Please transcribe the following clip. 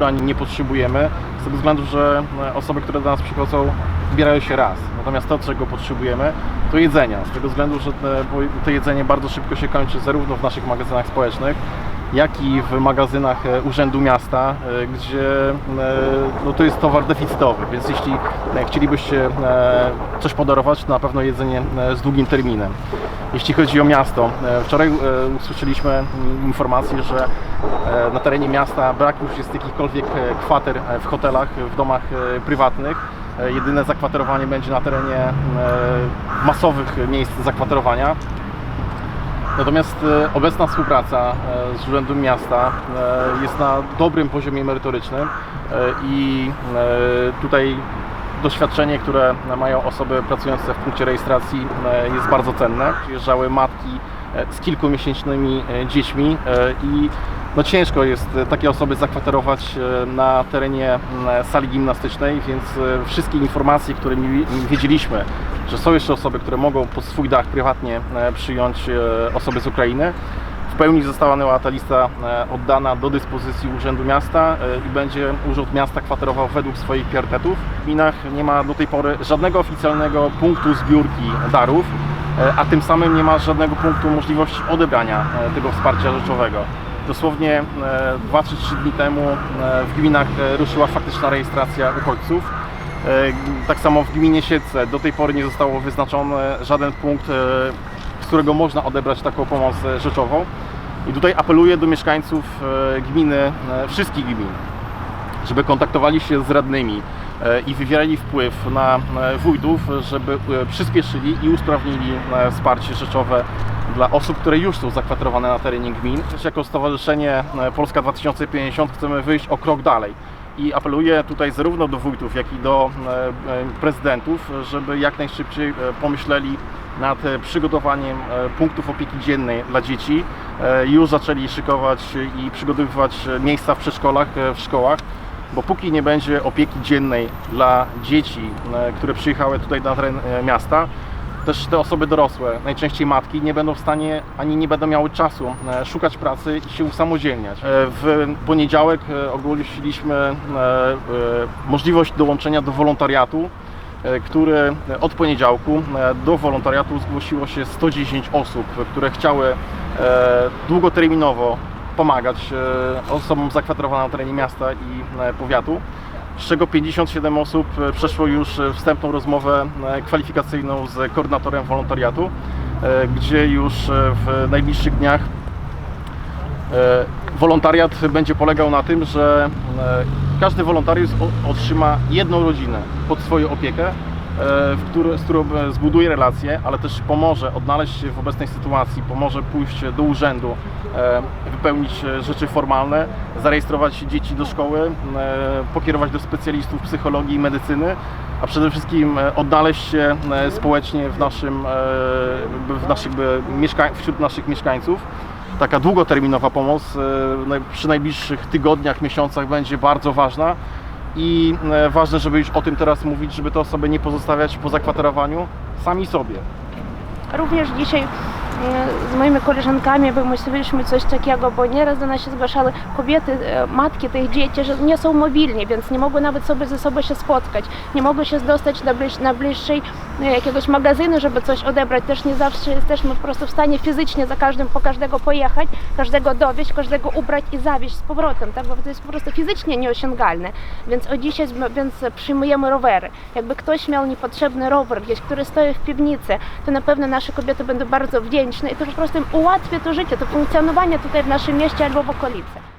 ubrań nie potrzebujemy, z tego względu, że e, osoby, które do nas przychodzą, zbierają się raz. Natomiast to, czego potrzebujemy, to jedzenia. Z tego względu, że bo to jedzenie bardzo szybko się kończy zarówno w naszych magazynach społecznych, jak i w magazynach e, Urzędu Miasta, e, gdzie e, no, to jest towar deficytowy, więc jeśli chcielibyście coś podarować, to na pewno jedzenie z długim terminem. Jeśli chodzi o miasto, wczoraj usłyszeliśmy mm, informację, że na terenie miasta brak już jest jakichkolwiek kwater w hotelach, w domach prywatnych. Jedyne zakwaterowanie będzie na terenie masowych miejsc zakwaterowania. Natomiast e, obecna współpraca e, z Urzędem Miasta e, jest na dobrym poziomie merytorycznym i tutaj doświadczenie, które mają osoby pracujące w punkcie rejestracji jest bardzo cenne. Przyjeżdżały matki z kilkumiesięcznymi dziećmi i no ciężko jest e, takie osoby zakwaterować e, na terenie sali gimnastycznej, więc e, wszystkie informacje, które mi- wiedzieliśmy, że są jeszcze osoby, które mogą pod swój dach prywatnie przyjąć osoby z Ukrainy, w pełni została ta lista oddana do dyspozycji Urzędu Miasta i będzie Urząd Miasta kwaterował według swoich priorytetów. W gminach nie ma do tej pory żadnego oficjalnego punktu zbiórki darów, a tym samym nie ma żadnego punktu możliwości odebrania tego wsparcia rzeczowego. Dosłownie 2 czy 3 dni temu e, w gminach e, ruszyła faktyczna rejestracja uchodźców. E, Tak samo w gminie Siedlce do tej pory nie zostało wyznaczony żaden punkt, e, z którego można odebrać taką pomoc e, rzeczową. I tutaj apeluję do mieszkańców e, gminy, e, wszystkich gmin, żeby kontaktowali się z radnymi e, i wywierali wpływ na e, wójtów, żeby e, przyspieszyli i usprawnili e, wsparcie rzeczowe dla osób, które już są zakwaterowane na terenie gmin. Jako Stowarzyszenie e, Polska 2050 chcemy wyjść o krok dalej. I apeluję tutaj zarówno do wójtów, jak i do e, e, prezydentów, żeby jak najszybciej e, pomyśleli nad e, przygotowaniem e, punktów opieki dziennej dla dzieci. E, Już zaczęli szykować i przygotowywać e, miejsca w przedszkolach, e, w szkołach, bo póki nie będzie opieki dziennej dla dzieci, e, które przyjechały tutaj na teren e, miasta, też te osoby dorosłe, najczęściej matki, nie będą w stanie ani nie będą miały czasu e, szukać pracy i się usamodzielniać. W poniedziałek ogłosiliśmy możliwość dołączenia do wolontariatu, który od poniedziałku do wolontariatu zgłosiło się 110 osób, które chciały długoterminowo pomagać e, osobom zakwaterowanym na terenie miasta i e, powiatu z czego 57 osób e, przeszło już wstępną rozmowę kwalifikacyjną z koordynatorem wolontariatu, gdzie już w najbliższych dniach wolontariat będzie polegał na tym, że każdy wolontariusz otrzyma jedną rodzinę pod swoją opiekę, w który, z którą e, zbuduje relacje, ale też pomoże odnaleźć się w obecnej sytuacji, pomoże pójść do urzędu, e, wypełnić e, rzeczy formalne, zarejestrować dzieci do szkoły, e, pokierować do specjalistów psychologii i medycyny, a przede wszystkim e, odnaleźć się e, społecznie w naszym, e, w naszych, wśród naszych mieszkańców. Taka długoterminowa pomoc e, przy najbliższych tygodniach, miesiącach będzie bardzo ważna i e, ważne, żeby już o tym teraz mówić, żeby te osoby nie pozostawiać po zakwaterowaniu sami sobie. Również dzisiaj e, z moimi koleżankami wymyśliliśmy coś takiego, bo nieraz do nas się zgłaszały kobiety, e, matki tych dzieci, że nie są mobilni, więc nie mogły nawet sobie ze sobą się spotkać, nie mogły się dostać na, bliż, na bliższej jakiegoś magazynu, żeby coś odebrać. Też nie zawsze jesteśmy po prostu w stanie fizycznie za każdym, po każdego pojechać, każdego dowieść, każdego ubrać i zawieźć z powrotem, tak? bo to jest po prostu fizycznie nieosiągalne. Więc od dzisiaj więc przyjmujemy rowery. Jakby ktoś miał niepotrzebny rower gdzieś, który stoi w piwnicy, to na pewno nasze kobiety będą bardzo wdzięczne i to po prostu im ułatwia to życie, to funkcjonowanie tutaj w naszym mieście albo w okolicy.